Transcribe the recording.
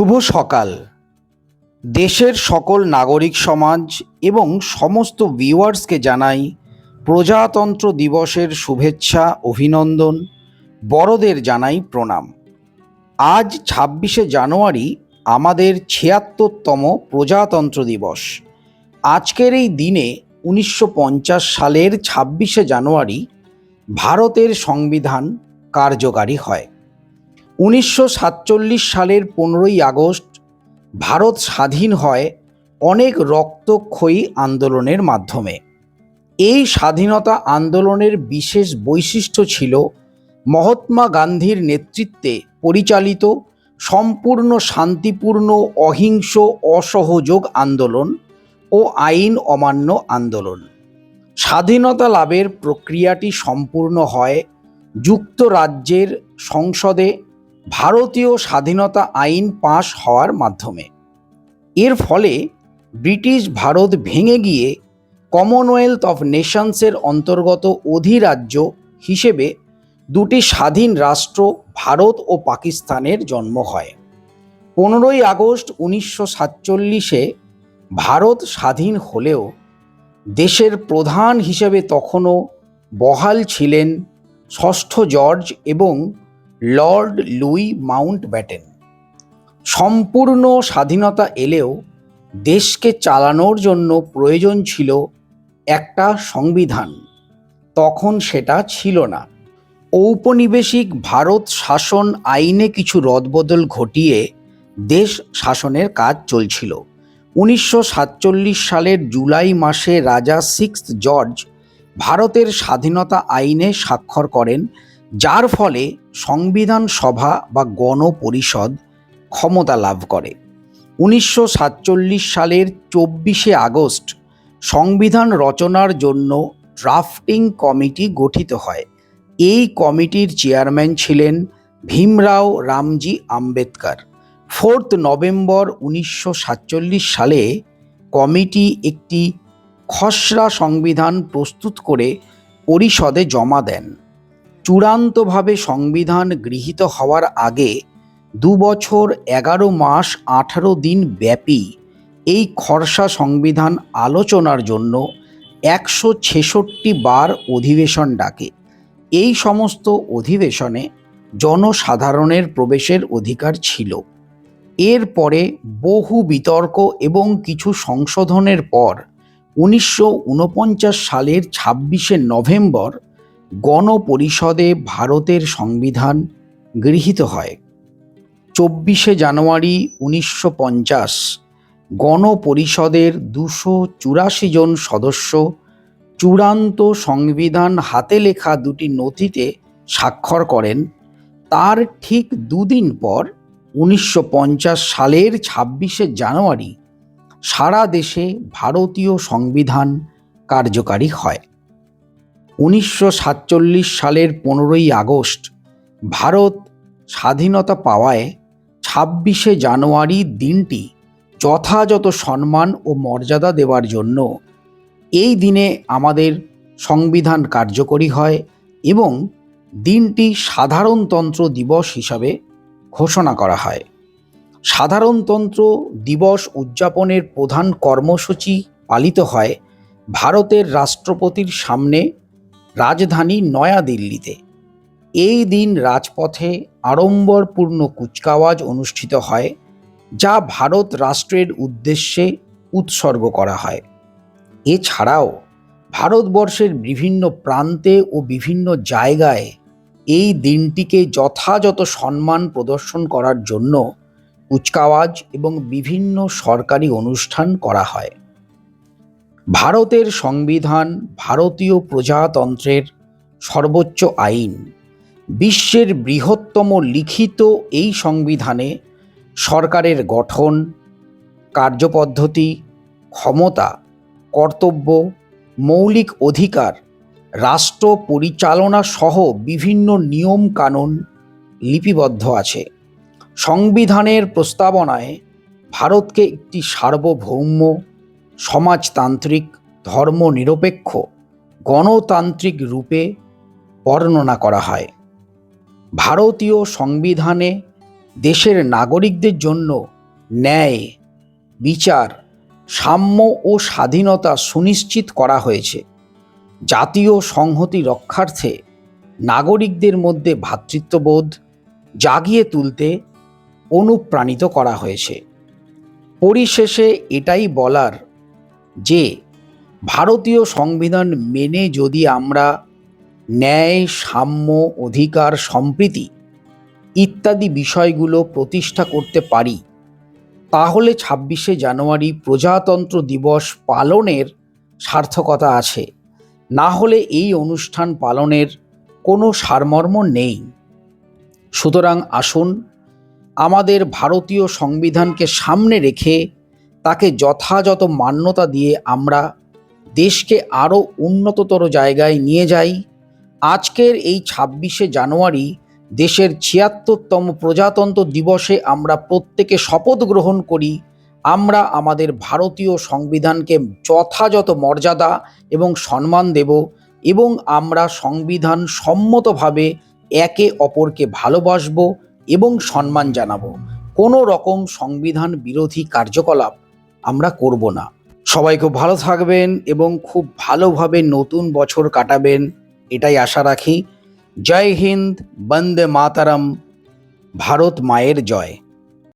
শুভ সকাল। দেশের সকল নাগরিক সমাজ এবং সমস্ত ভিউয়ার্সকে জানাই প্রজাতন্ত্র দিবসের শুভেচ্ছা, অভিনন্দন। বড়দের জানাই প্রণাম। আজ ছাব্বিশে জানুয়ারি, আমাদের ছিয়াত্তরতম প্রজাতন্ত্র দিবস। আজকের এই দিনে উনিশশো পঞ্চাশ সালের ছাব্বিশে জানুয়ারি, ভারতের সংবিধান কার্যকারী হয়। উনিশশো সাতচল্লিশ সালের পনেরোই আগস্ট ভারত স্বাধীন হয় অনেক রক্তক্ষয়ী আন্দোলনের মাধ্যমে। এই স্বাধীনতা আন্দোলনের বিশেষ বৈশিষ্ট্য ছিল মহাত্মা গান্ধীর নেতৃত্বে পরিচালিত সম্পূর্ণ শান্তিপূর্ণ, অহিংস, অসহযোগ আন্দোলন ও আইন অমান্য আন্দোলন। স্বাধীনতা লাভের প্রক্রিয়াটি সম্পূর্ণ হয় যুক্তরাজ্যের সংসদে ভারতীয় স্বাধীনতা আইন পাশ হওয়ার মাধ্যমে। এর ফলে ব্রিটিশ ভারত ভেঙে গিয়ে কমনওয়েলথ অফ নেশনসের অন্তর্গত অধিরাজ্য হিসেবে দুটি স্বাধীন রাষ্ট্র ভারত ও পাকিস্তানের জন্ম হয়। পনেরোই আগস্ট উনিশশো সাতচল্লিশে ভারত স্বাধীন হলেও দেশের প্রধান হিসেবে তখনও বহাল ছিলেন ষষ্ঠ জর্জ এবং লর্ড লুই মাউন্ট ব্যাটেন সম্পূর্ণ স্বাধীনতা এলেও দেশকে চালানোর জন্য প্রয়োজন ছিল একটা সংবিধান। তখন সেটা ছিল না। ঔপনিবেশিক ভারত শাসন আইনে কিছু রদবদল ঘটিয়ে দেশ শাসনের কাজ চলছিল। উনিশশো সাতচল্লিশ সালের জুলাই মাসে রাজা সিক্স জর্জ ভারতের স্বাধীনতা আইনে স্বাক্ষর করেন যার ফলে সংবিধান সভা বা গণপরিষদ ক্ষমতা লাভ করে। উনিশশো সাতচল্লিশ সালের চব্বিশে আগস্ট সংবিধান রচনার জন্য ড্রাফটিং কমিটি গঠিত হয়। এই কমিটির চেয়ারম্যান ছিলেন ভীমরাও রামজি আম্বেদকর। ফোর্থ নভেম্বর উনিশশো সাতচল্লিশ সালে কমিটি একটি খসড়া সংবিধান প্রস্তুত করে পরিষদে জমা দেন। চূড়ান্তভাবে সংবিধান গৃহীত হওয়ার আগে দু বছর এগারো মাস আঠারো দিন ব্যাপী এই খরসা সংবিধান আলোচনার জন্য একশো ছেষট্টি বার অধিবেশন ডাকে। এই সমস্ত অধিবেশনে জনসাধারণের প্রবেশের অধিকার ছিল। এরপরে বহু বিতর্ক এবং কিছু সংশোধনের পর উনিশশো উনপঞ্চাশ সালের ছাব্বিশে নভেম্বর গণপরিষদে ভারতের সংবিধান গৃহীত হয়। চব্বিশে জানুয়ারি উনিশশো পঞ্চাশ গণপরিষদের দুশো চুরাশি জন সদস্য চূড়ান্ত সংবিধান হাতে লেখা দুটি নথিতে স্বাক্ষর করেন। তার ঠিক দুদিন পর উনিশশো পঞ্চাশ সালের ছাব্বিশে জানুয়ারি সারা দেশে ভারতীয় সংবিধান কার্যকারী হয়। উনিশশো সাতচল্লিশ সালের পনেরোই আগস্ট ভারত স্বাধীনতা পাওয়ায় ছাব্বিশে জানুয়ারি দিনটি যথাযথ সম্মান ও মর্যাদা দেওয়ার জন্য এই দিনে আমাদের সংবিধান কার্যকরী হয় এবং দিনটি সাধারণতন্ত্র দিবস হিসাবে ঘোষণা করা হয়। সাধারণতন্ত্র দিবস উদযাপনের প্রধান কর্মসূচি পালিত হয় ভারতের রাষ্ট্রপতির সামনে রাজধানী নয়াদিল্লিতে। এই দিন রাজপথে আড়ম্বরপূর্ণ কুচকাওয়াজ অনুষ্ঠিত হয়, যা ভারত রাষ্ট্রের উদ্দেশ্যে উৎসর্গ করা হয়। এছাড়াও, ভারতবর্ষের বিভিন্ন প্রান্তে ও বিভিন্ন জায়গায় এই দিনটিকে যথাযথ সম্মান প্রদর্শন করার জন্য কুচকাওয়াজ এবং বিভিন্ন সরকারি অনুষ্ঠান করা হয়। ভারতের সংবিধান ভারতীয় প্রজাতন্ত্রের সর্বোচ্চ আইন। বিশ্বের বৃহত্তম লিখিত এই সংবিধানে সরকারের গঠন, কার্যপদ্ধতি, ক্ষমতা, কর্তব্য, মৌলিক অধিকার, রাষ্ট্র পরিচালনা সহ বিভিন্ন নিয়ম কানুন লিপিবদ্ধ আছে। সংবিধানের প্রস্তাবনায় ভারতকে একটি সার্বভৌম সমাজতান্ত্রিক ধর্মনিরপেক্ষ গণতান্ত্রিক রূপে বর্ণনা করা হয়। ভারতীয় সংবিধানে দেশের নাগরিকদের জন্য ন্যায়, বিচার, সাম্য ও স্বাধীনতা সুনিশ্চিত করা হয়েছে। জাতীয় সংহতি রক্ষার্থে নাগরিকদের মধ্যে ভ্রাতৃত্ববোধ জাগিয়ে তুলতে অনুপ্রাণিত করা হয়েছে। পরিশেষে এটাই বলার যে ভারতীয় সংবিধান মেনে যদি আমরা ন্যায়, সাম্য, অধিকার, সম্প্রীতি ইত্যাদি বিষয়গুলো প্রতিষ্ঠা করতে পারি, তাহলে ছাব্বিশে জানুয়ারি প্রজাতন্ত্র দিবস পালনের সার্থকতা আছে। না হলে এই অনুষ্ঠান পালনের কোনো সারমর্ম নেই। সুতরাং আসুন, আমাদের ভারতীয় সংবিধানকে সামনে রেখে তাকে যথাযথ মান্যতা দিয়ে আমরা দেশকে আরও উন্নততর জায়গায় নিয়ে যাই। আজকের এই ছাব্বিশে জানুয়ারি দেশের ছিয়াত্তরতম প্রজাতন্ত্র দিবসে আমরা প্রত্যেকে শপথ গ্রহণ করি, আমরা আমাদের ভারতীয় সংবিধানকে যথাযথ মর্যাদা এবং সম্মান দেব এবং আমরা সংবিধান সম্মতভাবে একে অপরকে ভালোবাসব এবং সম্মান জানাব। কোনো রকম সংবিধান বিরোধী কার্যকলাপ আমরা করব না। সবাই খুব ভালো থাকবেন এবং খুব ভালোভাবে নতুন বছর কাটাবেন, এটাই আশা রাখি। জয় হিন্দ, বন্দে মাতারম, ভারত মায়ের জয়।